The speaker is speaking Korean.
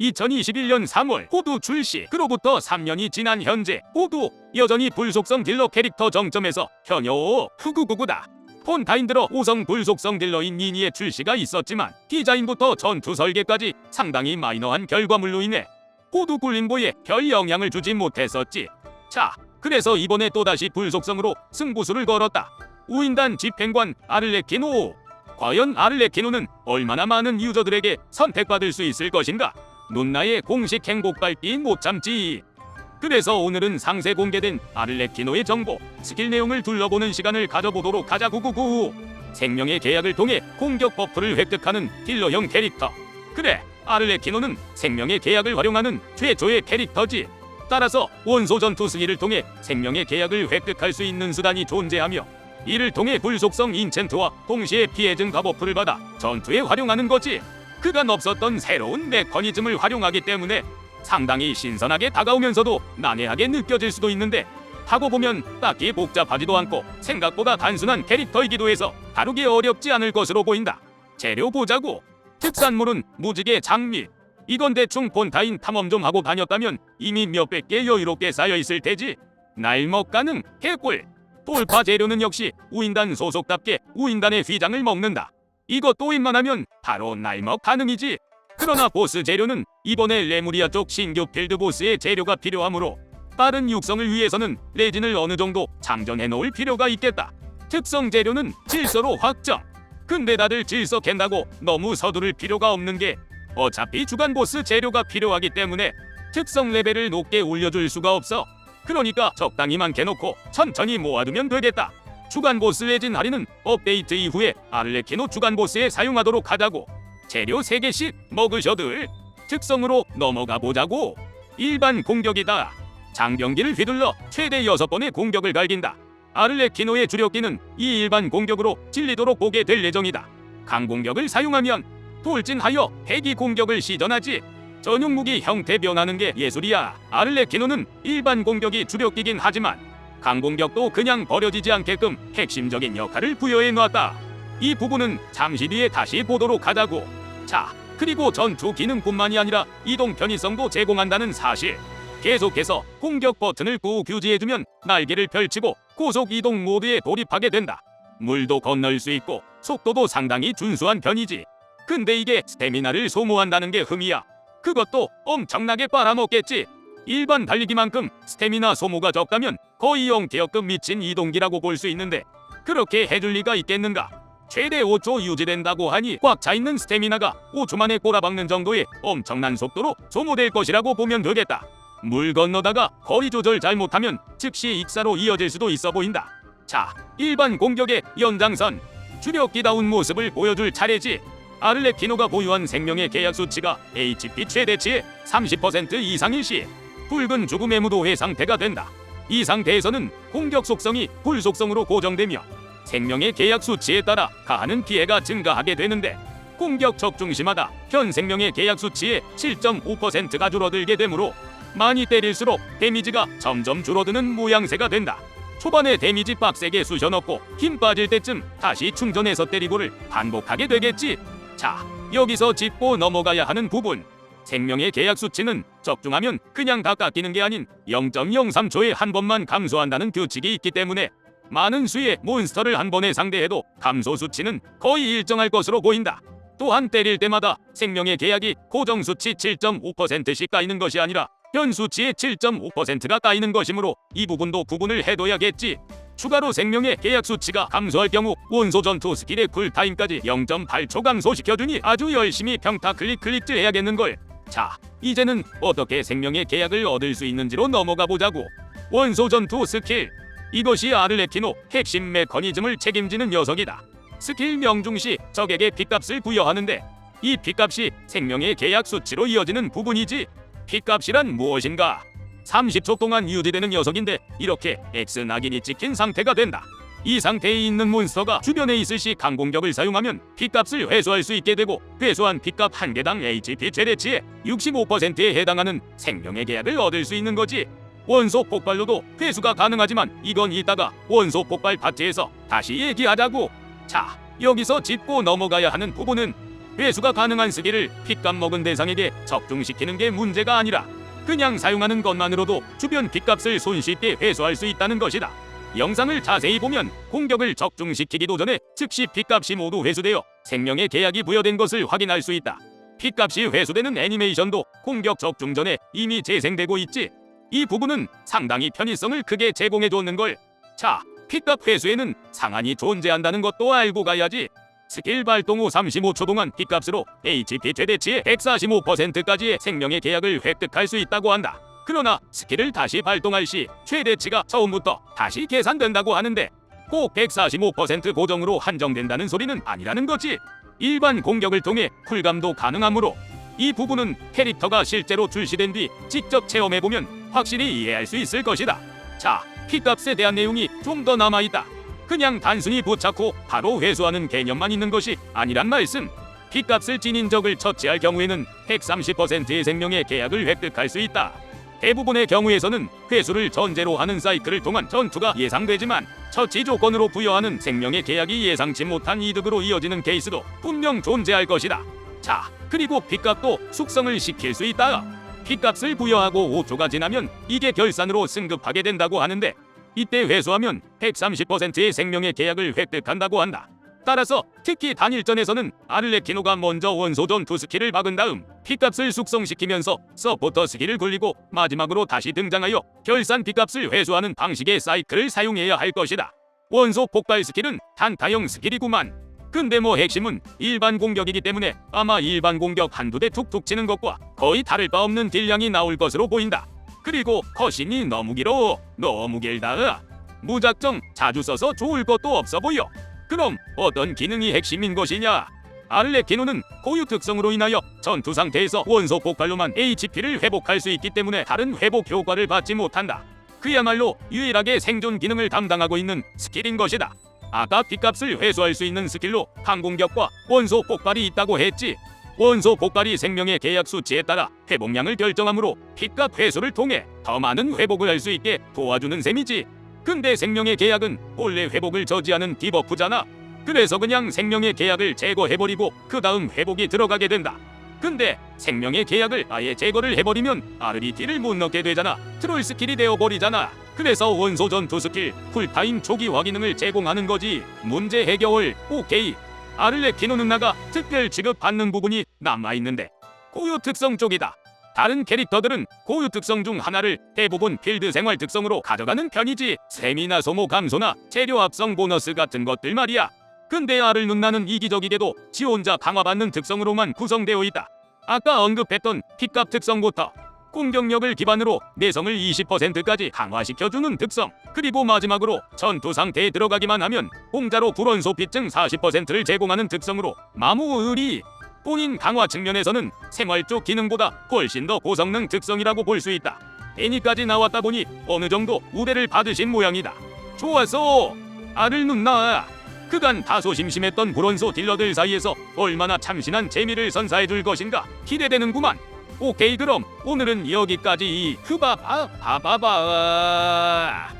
2021년 3월 호두 출시. 그로부터 3년이 지난 현재 호두 여전히 불속성 딜러 캐릭터 정점에서 현여 후구구구다. 폰타인 들어 5성 불속성 딜러인 미니의 출시가 있었지만 디자인부터 전투 설계까지 상당히 마이너한 결과물로 인해 호두 굴림보에 별 영향을 주지 못했었지. 자 그래서 이번에 또다시 불속성으로 승부수를 걸었다. 우인단 집행관 아를레키노. 과연 아를레키노는 얼마나 많은 유저들에게 선택받을 수 있을 것인가 눈나의 공식 행복 밟기 못 참지. 그래서 오늘은 상세 공개된 아를레키노의 정보, 스킬 내용을 둘러보는 시간을 가져보도록 하자 구구구. 생명의 계약을 통해 공격 버프를 획득하는 딜러형 캐릭터. 그래, 아를레키노는 생명의 계약을 활용하는 최초의 캐릭터지. 따라서 원소 전투 스킬을 통해 생명의 계약을 획득할 수 있는 수단이 존재하며 이를 통해 불속성 인챈트와 동시에 피해 증가 버프를 받아 전투에 활용하는 거지. 그간 없었던 새로운 메커니즘을 활용하기 때문에 상당히 신선하게 다가오면서도 난해하게 느껴질 수도 있는데 하고 보면 딱히 복잡하지도 않고 생각보다 단순한 캐릭터이기도 해서 다루기 어렵지 않을 것으로 보인다. 재료 보자고. 특산물은 무지개 장미. 이건 대충 본타인 탐험 좀 하고 다녔다면 이미 몇백 개 여유롭게 쌓여 있을 테지. 날먹 가능 개꿀. 돌파 재료는 역시 우인단 소속답게 우인단의 휘장을 먹는다. 이거 또 입만하면 바로 날먹 가능이지. 그러나 보스 재료는 이번에 레무리아 쪽 신규 필드 보스의 재료가 필요하므로 빠른 육성을 위해서는 레진을 어느 정도 장전해 놓을 필요가 있겠다. 특성 재료는 질서로 확정. 근데 다들 질서 캔다고 너무 서두를 필요가 없는 게 어차피 주간 보스 재료가 필요하기 때문에 특성 레벨을 높게 올려줄 수가 없어. 그러니까 적당히만 캐놓고 천천히 모아두면 되겠다. 주간 보스 레진 할인은 업데이트 이후에 아르레키노 주간 보스에 사용하도록 하자고 재료 3개씩 먹으셔들. 특성으로 넘어가 보자고. 일반 공격이다. 장병기를 휘둘러 최대 6번의 공격을 갈긴다. 아르레키노의 주력기는 이 일반 공격으로 찔리도록 보게 될 예정이다. 강공격을 사용하면 돌진하여 대기 공격을 시전하지 전용 무기 형태 변하는 게 예술이야. 아르레키노는 일반 공격이 주력기긴 하지만 강공격도 그냥 버려지지 않게끔 핵심적인 역할을 부여해 놨다. 이 부분은 잠시 뒤에 다시 보도록 하자고. 자, 그리고 전투 기능뿐만이 아니라 이동 편의성도 제공한다는 사실. 계속해서 공격 버튼을 꾹 유지해주면 날개를 펼치고 고속 이동 모드에 돌입하게 된다. 물도 건널 수 있고 속도도 상당히 준수한 편이지. 근데 이게 스태미나를 소모한다는 게 흠이야. 그것도 엄청나게 빨아먹겠지. 일반 달리기만큼 스태미나 소모가 적다면 거의 영태역급 미친 이동기라고 볼 수 있는데 그렇게 해줄 리가 있겠는가? 최대 5초 유지된다고 하니 꽉 차 있는 스태미나가 5초 만에 꼬라박는 정도의 엄청난 속도로 소모될 것이라고 보면 되겠다. 물 건너다가 거리 조절 잘못하면 즉시 익사로 이어질 수도 있어 보인다. 자, 일반 공격의 연장선 주력기다운 모습을 보여줄 차례지. 아르레키노가 보유한 생명의 계약 수치가 HP 최대치의 30% 이상일 시 붉은 죽음의 무도회 상태가 된다. 이 상태에서는 공격 속성이 불 속성으로 고정되며 생명의 계약 수치에 따라 가하는 피해가 증가하게 되는데 공격 적중 시마다 현 생명의 계약 수치의 7.5%가 줄어들게 되므로 많이 때릴수록 데미지가 점점 줄어드는 모양새가 된다. 초반에 데미지 빡세게 쑤셔넣고 힘 빠질 때쯤 다시 충전해서 때리고를 반복하게 되겠지. 자, 여기서 짚고 넘어가야 하는 부분. 생명의 계약 수치는 적중하면 그냥 다 깎이는 게 아닌 0.03초에 한 번만 감소한다는 규칙이 있기 때문에 많은 수의 몬스터를 한 번에 상대해도 감소 수치는 거의 일정할 것으로 보인다. 또한 때릴 때마다 생명의 계약이 고정 수치 7.5%씩 까이는 것이 아니라 현 수치의 7.5%가 까이는 것이므로 이 부분도 구분을 해둬야겠지. 추가로 생명의 계약 수치가 감소할 경우 원소 전투 스킬의 쿨타임까지 0.8초 감소시켜주니 아주 열심히 평타 클릭 클릭질 해야겠는걸. 자, 이제는 어떻게 생명의 계약을 얻을 수 있는지로 넘어가 보자고. 원소 전투 스킬. 이것이 아르레키노 핵심 메커니즘을 책임지는 녀석이다. 스킬 명중 시 적에게 핏값을 부여하는데 이 핏값이 생명의 계약 수치로 이어지는 부분이지. 핏값이란 무엇인가? 30초 동안 유지되는 녀석인데 이렇게 X 낙인이 찍힌 상태가 된다. 이 상태에 있는 몬스터가 주변에 있을 시 강공격을 사용하면 피값을 회수할 수 있게 되고 회수한 피값 한 개당 HP 최대치의 65%에 해당하는 생명의 계약을 얻을 수 있는 거지. 원소 폭발로도 회수가 가능하지만 이건 이따가 원소 폭발 파트에서 다시 얘기하자고. 자, 여기서 짚고 넘어가야 하는 부분은 회수가 가능한 스킬을 핏값 먹은 대상에게 적중시키는 게 문제가 아니라 그냥 사용하는 것만으로도 주변 핏값을 손쉽게 회수할 수 있다는 것이다. 영상을 자세히 보면 공격을 적중시키기도 전에 즉시 핏값이 모두 회수되어 생명의 계약이 부여된 것을 확인할 수 있다. 핏값이 회수되는 애니메이션도 공격 적중 전에 이미 재생되고 있지. 이 부분은 상당히 편의성을 크게 제공해 줬는 걸. 자, 핏값 회수에는 상한이 존재한다는 것도 알고 가야지. 스킬 발동 후 35초 동안 핏값으로 HP 최대치의 145%까지의 생명의 계약을 획득할 수 있다고 한다. 그러나 스킬을 다시 발동할 시 최대치가 처음부터 다시 계산된다고 하는데 꼭 145% 고정으로 한정된다는 소리는 아니라는 거지. 일반 공격을 통해 쿨감도 가능하므로 이 부분은 캐릭터가 실제로 출시된 뒤 직접 체험해보면 확실히 이해할 수 있을 것이다. 자, 핏값에 대한 내용이 좀 더 남아있다. 그냥 단순히 부착후 바로 회수하는 개념만 있는 것이 아니란 말씀. 핏값을 지닌 적을 처치할 경우에는 130%의 생명의 계약을 획득할 수 있다. 대부분의 경우에서는 회수를 전제로 하는 사이클을 통한 전투가 예상되지만 처치 조건으로 부여하는 생명의 계약이 예상치 못한 이득으로 이어지는 케이스도 분명 존재할 것이다. 자, 그리고 핏값도 숙성을 시킬 수 있다. 핏값을 부여하고 5초가 지나면 이게 결산으로 승급하게 된다고 하는데 이때 회수하면 130%의 생명의 계약을 획득한다고 한다. 따라서 특히 단일전에서는 아를레키노가 먼저 원소전 두 스킬을 박은 다음 핏값을 숙성시키면서 서포터 스킬을 굴리고 마지막으로 다시 등장하여 결산 핏값을 회수하는 방식의 사이클을 사용해야 할 것이다. 원소 폭발 스킬은 단타형 스킬이구만. 근데 뭐 핵심은 일반 공격이기 때문에 아마 일반 공격 한두 대 툭툭 치는 것과 거의 다를 바 없는 딜량이 나올 것으로 보인다. 그리고 컷신이 너무 길어. 너무 길다. 무작정 자주 써서 좋을 것도 없어 보여. 그럼 어떤 기능이 핵심인 것이냐? 아르레키노는 고유 특성으로 인하여 전투 상태에서 원소 폭발로만 HP를 회복할 수 있기 때문에 다른 회복 효과를 받지 못한다. 그야말로 유일하게 생존 기능을 담당하고 있는 스킬인 것이다. 아까 핏값을 회수할 수 있는 스킬로 항공격과 원소 폭발이 있다고 했지. 원소 폭발이 생명의 계약 수치에 따라 회복량을 결정하므로 핏값 회수를 통해 더 많은 회복을 할 수 있게 도와주는 셈이지. 근데 생명의 계약은 본래 회복을 저지하는 디버프잖아. 그래서 그냥 생명의 계약을 제거해버리고 그 다음 회복이 들어가게 된다. 근데 생명의 계약을 아예 제거를 해버리면 아르리티를 못 넣게 되잖아. 트롤 스킬이 되어버리잖아. 그래서 원소 전투 스킬 쿨타임 초기화 기능을 제공하는 거지. 문제 해결 오케이. 아를레키노 누나가 특별 취급받는 부분이 남아있는데 고유 특성 쪽이다. 다른 캐릭터들은 고유 특성 중 하나를 대부분 필드 생활 특성으로 가져가는 편이지 세미나 소모 감소나 재료 합성 보너스 같은 것들 말이야. 근데 아를 누나는 이기적이게도 지 혼자 강화받는 특성으로만 구성되어 있다. 아까 언급했던 핏값 특성부터 공격력을 기반으로 내성을 20%까지 강화시켜주는 특성 그리고 마지막으로 전투 상태에 들어가기만 하면 공짜로 불원소 피증 40%를 제공하는 특성으로 마무의리 본인 강화 측면에서는 생활 쪽 기능보다 훨씬 더 고성능 특성이라고 볼 수 있다. 애니까지 나왔다 보니 어느 정도 우대를 받으신 모양이다. 좋았어. 아를 누나. 그간 다소 심심했던 불원소 딜러들 사이에서 얼마나 참신한 재미를 선사해 줄 것인가 기대되는구만. 오케이 그럼 오늘은 여기까지 흐바바 바바바